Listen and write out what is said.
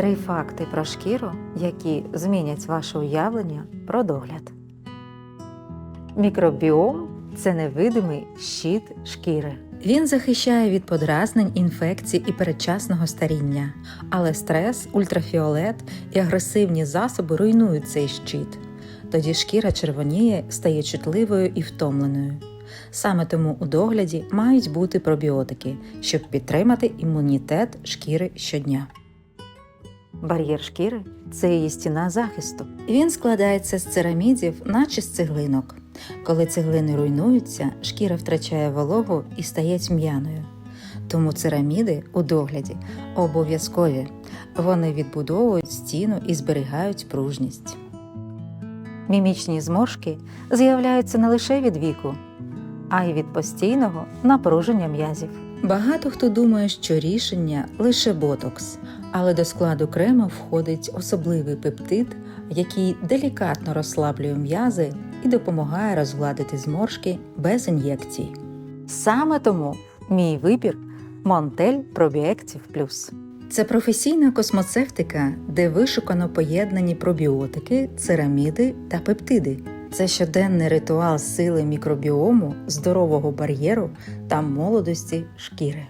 Три факти про шкіру, які змінять ваше уявлення про догляд. Мікробіом це невидимий щит шкіри. Він захищає від подразнень, інфекцій і передчасного старіння, але стрес, ультрафіолет і агресивні засоби руйнують цей щит. Тоді шкіра червоніє, стає чутливою і втомленою. Саме тому у догляді мають бути пробіотики, щоб підтримати імунітет шкіри щодня. Бар'єр шкіри це її стіна захисту. Він складається з церамідів, наче з цеглинок. Коли цеглини руйнуються, шкіра втрачає вологу і стає тьмяною. Тому цераміди у догляді обов'язкові. Вони відбудовують стіну і зберігають пружність. Мімічні зморшки з'являються не лише від віку, а й від постійного напруження м'язів. Багато хто думає, що рішення лише ботокс, але до складу крему входить особливий пептид, який делікатно розслаблює м'язи і допомагає розгладити зморшки без ін'єкцій. Саме тому мій вибір Монтель Пробіектів Плюс. Це професійна космоцевтика, де вишукано поєднані пробіотики, цераміди та пептиди. Це щоденний ритуал сили мікробіому, здорового бар'єру та молодості шкіри.